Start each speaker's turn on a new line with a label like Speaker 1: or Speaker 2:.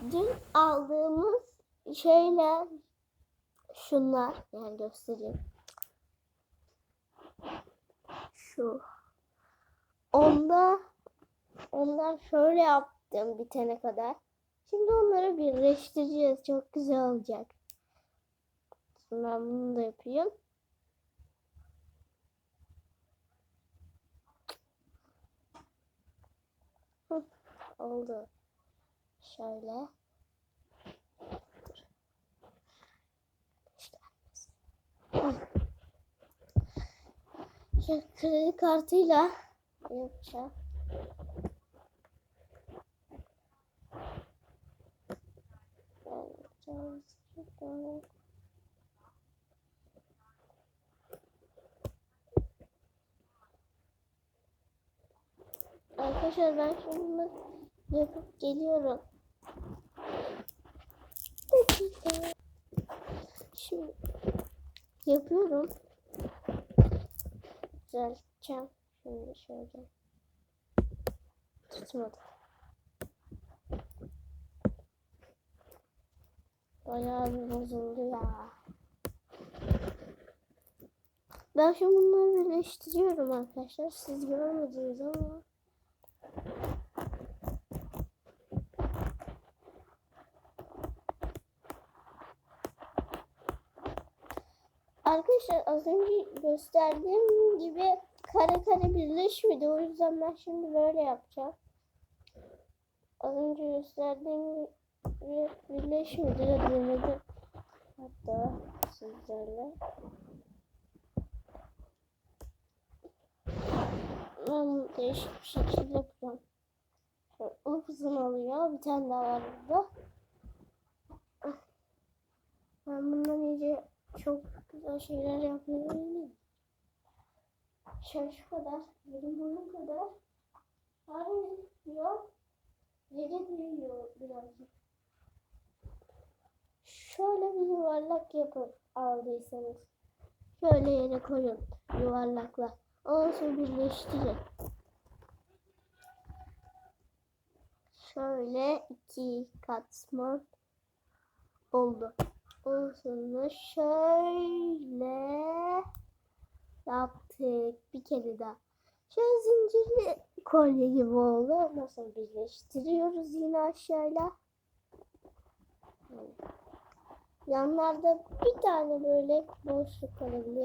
Speaker 1: dün aldığımız şeyle şunlar yani göstereyim. Şu. Onda ondan şöyle yaptım bitene kadar. Şimdi onları birleştireceğiz. Çok güzel olacak. Şimdi bunu da yapayım. Oldu. Şöyle. Şu kredi kartıyla yapacağım. Arkadaşlar ben şimdi yapıp geliyorum. Şimdi yapıyorum. Düzelteceğim. Şimdi şöyle. Tutmadı. Bayağı bir bozuldu ya. Ben şimdi bunları birleştiriyorum arkadaşlar. Siz görmediniz ama. Arkadaşlar az önce gösterdiğim gibi kare kare birleşmedi. O yüzden ben şimdi böyle yapacağım. Az önce gösterdiğim gibi birleşmedi. Denedim. Hatta sizlerle. Ben değişik bir şekilde yapacağım. Şöyle uzun oluyor. Bir tane daha var burada. Ben bundan iyice çok güzel şeyler yapmayı. Şöyle şu kadar, benim bunun kadar. Hayır, yok. Yere büyüyor birazcık. Şöyle bir yuvarlak yapıp aldıysanız. Şöyle yere koyun yuvarlakla. Ondan sonra birleştirin. Şöyle iki katman oldu. Sonra şöyle yaptık. Bir kere daha. Şöyle zincirli kolye gibi oldu. Ondan birleştiriyoruz yine aşağıyla. Yanlarda bir tane böyle boşluk kalabiliyor.